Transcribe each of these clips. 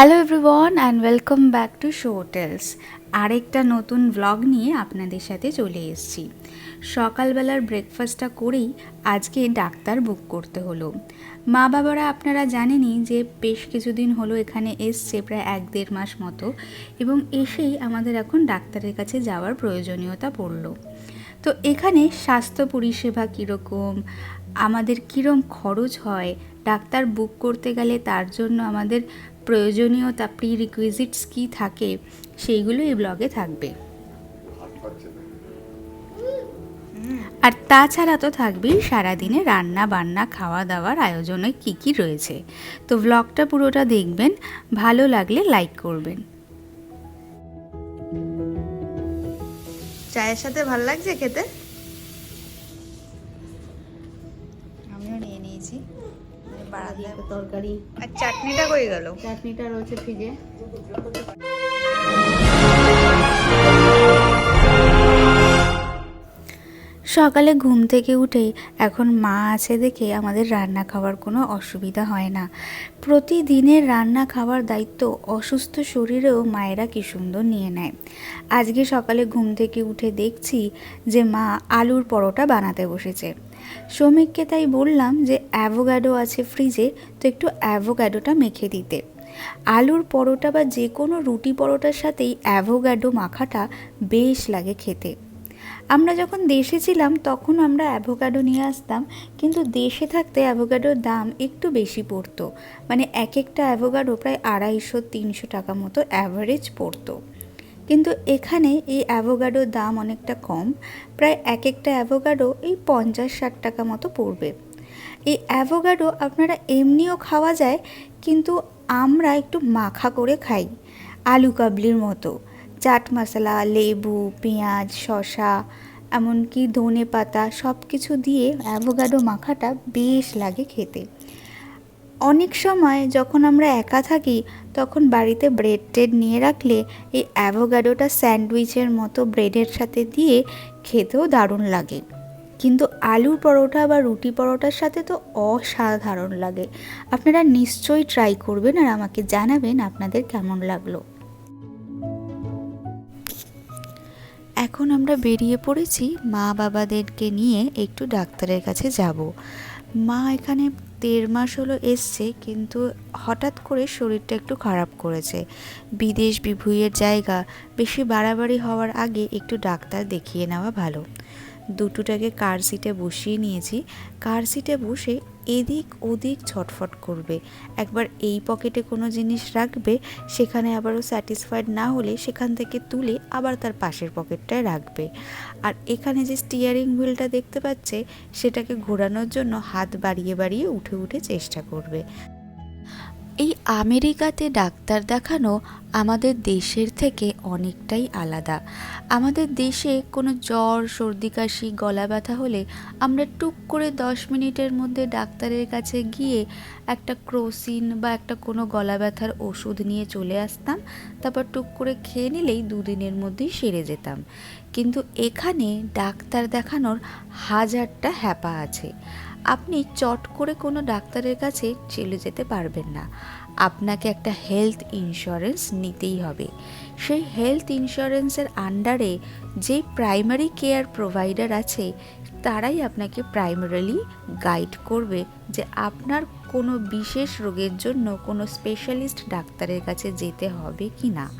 Hello everyone and welcome back to show hotels আরেকটা নতুন blog নিয়ে আপনাদের সাথে চলে এসেছি। সকালবেলার ব্রেকফাস্টটা করেই আজকে ডাক্তার বুক করতে হলো। মা বাবারা আপনারা জানেনই যে বেশ কিছুদিন হলো এখানে এসছে, প্রায় এক দেড় মাস মতো, এবং এসেই আমাদের এখন ডাক্তারের কাছে যাওয়ার প্রয়োজনীয়তা পড়ল। তো এখানে স্বাস্থ্য পরিষেবা কীরকম, আমাদের কীরকম খরচ হয়, ডাক্তার বুক করতে গেলে তার জন্য আমাদের প্রয়োজনীয়তা প্রি রিকুইজিটস কী থাকে, সেইগুলো এই ব্লগে থাকবে। আর তাছাড়া তো থাকবেই সারাদিনে রান্না বান্না, খাওয়া দাওয়ার আয়োজনে কী কী রয়েছে। তো ব্লগটা পুরোটা দেখবেন, ভালো লাগলে লাইক করবেন। চায়ের সাথে ভালো লাগছে খেতে? তরকারি। আর চাটনিটা কই গেল? চাটনিটা রয়েছে ফ্রিজে। সকালে ঘুম থেকে উঠেই এখন মা আছে দেখে আমাদের রান্না খাওয়ার কোনো অসুবিধা হয় না। প্রতিদিনের রান্না খাওয়ার দায়িত্ব অসুস্থ শরীরেও মায়েরা কি সুন্দর নিয়ে নেয়। আজকে সকালে ঘুম থেকে উঠে দেখছি যে মা আলুর পরোটা বানাতে বসেছে। শ্রমিককে তাই বললাম যে অ্যাভোগ্যাডো আছে ফ্রিজে, তো একটু অ্যাভোগ্যাডোটা মেখে দিতে। আলুর পরোটা বা যে কোনো রুটি পরোটার সাথেই অ্যাভোগ্যাডো মাখাটা বেশ লাগে খেতে। আমরা যখন দেশে ছিলাম, তখন আমরা অ্যাভোকাডো নিয়ে আসতাম, কিন্তু দেশে থাকতে অ্যাভোকাডোর দাম একটু বেশি পড়তো। মানে এক একটা অ্যাভোকাডো প্রায় আড়াইশো, তিনশো টাকা মতো অ্যাভারেজ পড়তো। কিন্তু এখানে এই অ্যাভোকাডোর দাম অনেকটা কম। প্রায় এক একটা অ্যাভোকাডো এই পঞ্চাশ, ষাট টাকা মতো পড়বে। এই অ্যাভোকাডো আপনারা এমনিও খাওয়া যায়, কিন্তু আমরা একটু মাখা করে খাই, আলু কাবলির মতো। চাট মশলা, লেবু, পেঁয়াজ, শসা, এমনকি ধনে পাতা সব কিছু দিয়ে অ্যাভোকাডো মাখাটা বেশ লাগে খেতে। অনেক সময় যখন আমরা একা থাকি, তখন বাড়িতে ব্রেড টেড নিয়ে রাখলে এই অ্যাভোকাডোটা স্যান্ডউইচের মতো ব্রেডের সাথে দিয়ে খেতেও দারুণ লাগে। কিন্তু আলুর পরোটা বা রুটি পরোটার সাথে তো অসাধারণ লাগে। আপনারা নিশ্চয়ই ট্রাই করবেন আর আমাকে জানাবেন আপনাদের কেমন লাগল। এখন আমরা বেরিয়ে পড়েছি মা বাবাদেরকে নিয়ে একটু ডাক্তারের কাছে যাব। মা এখানে দেড় মাস হলো এসছে, কিন্তু হঠাৎ করে শরীরটা একটু খারাপ করেছে। বিদেশ বিভুইয়ের জায়গা, বেশি বাড়াবাড়ি হওয়ার আগে একটু ডাক্তার দেখিয়ে নেওয়া ভালো। দুটোটাকে কার সিটে বসিয়ে নিয়েছি। কার সিটে বসে এদিক ওদিক ছটফট করবে। একবার এই পকেটে কোনো জিনিস রাখবে, সেখানে আবারও স্যাটিসফাইড না হলে সেখান থেকে তুলে আবার তার পাশের পকেটটায় রাখবে। আর এখানে যে স্টিয়ারিং হুইলটা দেখতে পাচ্ছে, সেটাকে ঘোরানোর জন্য হাত বাড়িয়ে বাড়িয়ে উঠে উঠে চেষ্টা করবে। এই আমেরিকাতে ডাক্তার দেখানো আমাদের দেশের থেকে অনেকটাই আলাদা। আমাদের দেশে কোনো জ্বর, সর্দি, কাশি, গলা ব্যথা হলে আমরা টুক করে দশ মিনিটের মধ্যে ডাক্তারের কাছে গিয়ে একটা ক্রোসিন বা একটা কোনো গলা ব্যথার ওষুধ নিয়ে চলে আসতাম। তারপর টুক করে খেয়ে নিলেই দুদিনের মধ্যেই সেরে যেতাম। কিন্তু এখানে ডাক্তার দেখানোর হাজারটা হ্যাপা আছে। আপনি চট করে কোনো ডাক্তারের কাছে চলে যেতে পারবেন না। আপনাকে একটা হেলথ ইন্স্যুরেন্স নিতেই হবে। সেই হেলথ ইন্স্যুরেন্সের আন্ডারে যে প্রাইমারি কেয়ার প্রোভাইডার আছে, তারাই আপনাকে প্রাইমারিলি গাইড করবে যে আপনার কোনো বিশেষ রোগের জন্য কোনো স্পেশালিস্ট ডাক্তারের কাছে যেতে হবে কি না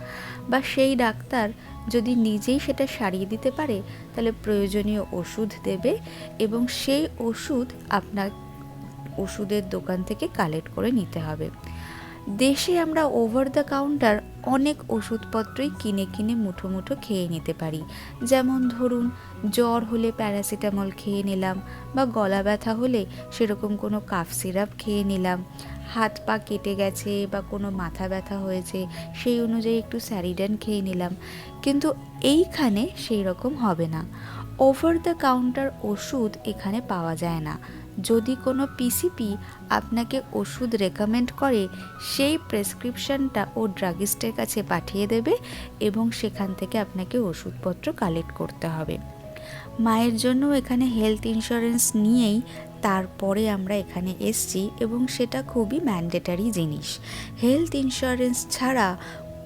বা সেই ডাক্তার যদি নিজেই সেটা সারিয়ে দিতে পারে, তাহলে প্রয়োজনীয় ওষুধ দেবে এবং সেই ওষুধ আপনার ওষুধের দোকান থেকে কালেক্ট করে নিতে হবে। দেশে আমরা ওভার দ্য কাউন্টার অনেক ওষুধপত্রই কিনে কিনে মুঠো মুঠো খেয়ে নিতে পারি। যেমন ধরুন, জ্বর হলে প্যারাসিটামল খেয়ে নিলাম বা গলা ব্যথা হলে সেরকম কোনো কাফ সিরাপ খেয়ে নিলাম। হাত পা কেটে গেছে বা কোনো মাথা ব্যথা হয়েছে, সেই অনুযায়ী একটু স্যারিডান খেয়ে নিলাম। কিন্তু এইখানে সেই রকম হবে না। ওভার দ্য কাউন্টার ওষুধ এখানে পাওয়া যায় না। যদি কোনো পিসিপি আপনাকে ওষুধ রেকমেন্ড করে, সেই প্রেসক্রিপশনটা ও ড্রাগিস্টের কাছে পাঠিয়ে দেবে এবং সেখান থেকে আপনাকে ওষুধপত্র কালেক্ট করতে হবে। মায়ের জন্য এখানে হেলথ ইন্স্যুরেন্স নিয়েই তারপরে আমরা এখানে এসছি এবং সেটা খুবই ম্যান্ডেটারি জিনিস। হেলথ ইন্স্যুরেন্স ছাড়া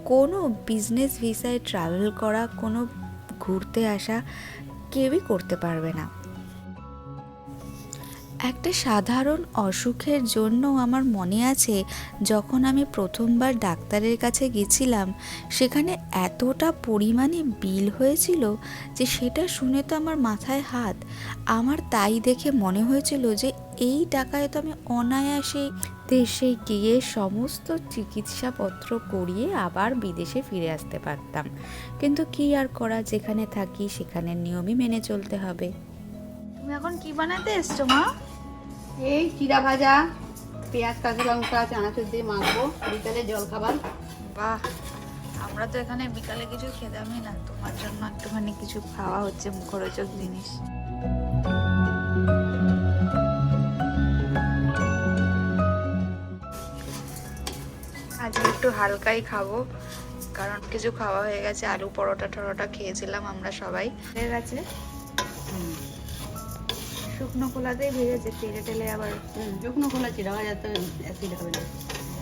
কোনো বিজনেস ভিসায় ট্রাভেল করা, কোনো ঘুরতে আসা কেউই করতে পারবে না। একটা সাধারণ অসুখের জন্য আমার মনে আছে, যখন আমি প্রথমবার ডাক্তারের কাছে গেছিলাম, সেখানে এতটা পরিমাণে বিল হয়েছিল যে সেটা শুনে তো আমার মাথায় হাত। আমার তাই দেখে মনে হয়েছিল যে এই টাকায় তো আমি অনায়াসে দেশে গিয়ে সমস্ত চিকিৎসাপত্র করিয়ে আবার বিদেশে ফিরে আসতে পারতাম। কিন্তু কি আর করা, যেখানে থাকি সেখানের নিয়মই মেনে চলতে হবে। তুমি এখন কি বানাতে এসছো, মা? এই চিরা ভাজা পেঁয়াজ কাঁচা লঙ্কা চানাচুর দিয়ে মাখবো বিকালে জল খাবার। বাহ আমরা তো এখানে বিকালে কিছু খেতামই না। তোমার জন্য একটুখানি কিছু খাওয়া হচ্ছে মুখরোচক জিনিস। আজকে একটু হালকাই খাব কারণ কিছু খাওয়া হয়ে গেছে। আলু পরোটা টরোটা খেয়েছিলাম আমরা সবাই। হয়ে গেছে? শুকনো খোলাতেই ভেজেছে তেলে টেলে আবার শুকনো খোলা চিরা ভাজা তো অ্যাসিড হবে না।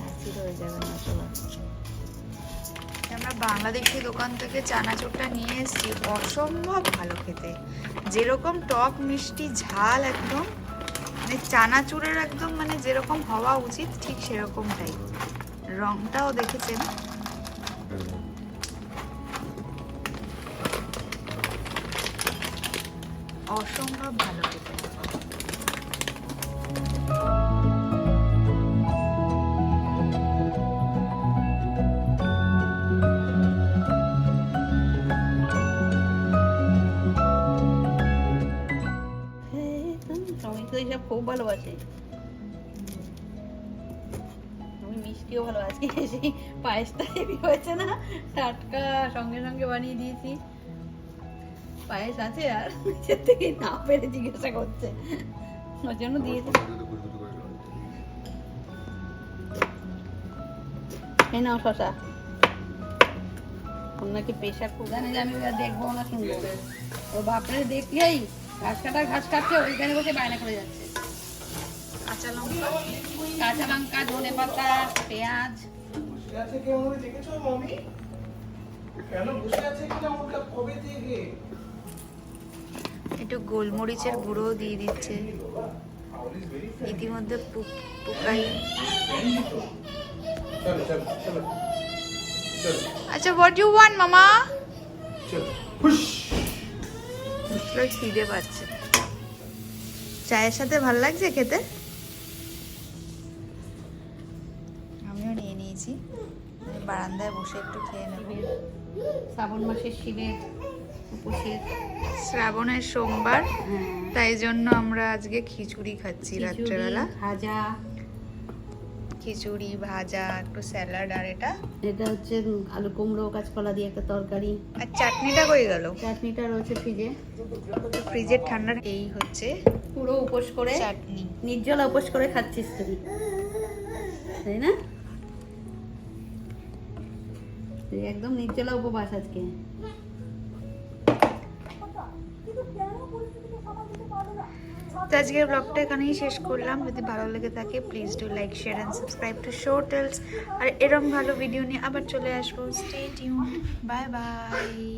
অ্যাসিড হয়ে যাবে না সবার আমরা বাংলাদেশি দোকান থেকে চানাচুরটা নিয়ে এসেছি অসম্ভব ভালো খেতে। যেরকম টক মিষ্টি ঝাল একদম মানে চানাচুরের একদম মানে যেরকম হওয়া উচিত ঠিক সেরকমটাই। রংটাও দেখেছেন? অসম্ভব ভালো খেতে খুব ভালোবাসি। আমি মিষ্টিও ভালোবাসি। সেই পায়েসটা হয়েছে না? টাটকা সঙ্গে সঙ্গে বানিয়ে দিয়েছি। পায়েস আছে আর নিজের থেকে না পেরে জিজ্ঞাসা করছে। ওর জন্য দিয়েছি। এই নাও শশা। নাকি খুব জানে যে আমি দেখব না শুনব ও বাপরে দেখলেই ঘাস কাটা ঘাস কাটছে ওইখানে বসে বায়না করে যাচ্ছে। কাঁচা লঙ্কা। কাঁচা লঙ্কা ধনে পাতা পেঁয়াজ। কে কেন বসে আছে কিনা আমাকে কবে থেকে? একটু গোলমরিচের গুঁড়ো দিয়ে দিচ্ছে। ইতিমধ্যে পুকাই আচ্ছা হোয়াট ইউ ওয়ান্ট মামা? খিদে পাচ্ছে। চায়ের সাথে ভালো লাগছে খেতে? আমিও নিয়ে নিয়েছি। বারান্দায় বসে একটু খেয়ে নেব। শ্রাবণ মাসের শিবের উপসের শ্রাবণের সোমবার তাই জন্য আমরা আজকে খিচুড়ি খাচ্ছি রাত্রেবেলা। ভাজা। খিচুড়ি ভাজা একটু স্যালাড আর এটা। এটা হচ্ছে আলু কুমড়ো কাঁচকলা দিয়ে একটা তরকারি। আর চাটনিটা কই গেল? চাটনিটা রয়েছে ফ্রিজে। ফ্রিজের ঠান্ডা এই হচ্ছে পুরো উপোস করে চাটনি। নির্জলা উপোস করে খাচ্ছিস তুই। তাই না? একদম নির্জলা উপবাস আজকে। তো আজকের ব্লগটা এখানেই শেষ করলাম। যদি ভালো লেগে থাকে please do like share and subscribe to show tales আর এরম ভালো ভিডিও নিয়ে আবার চলে আসব। Stay tune bye bye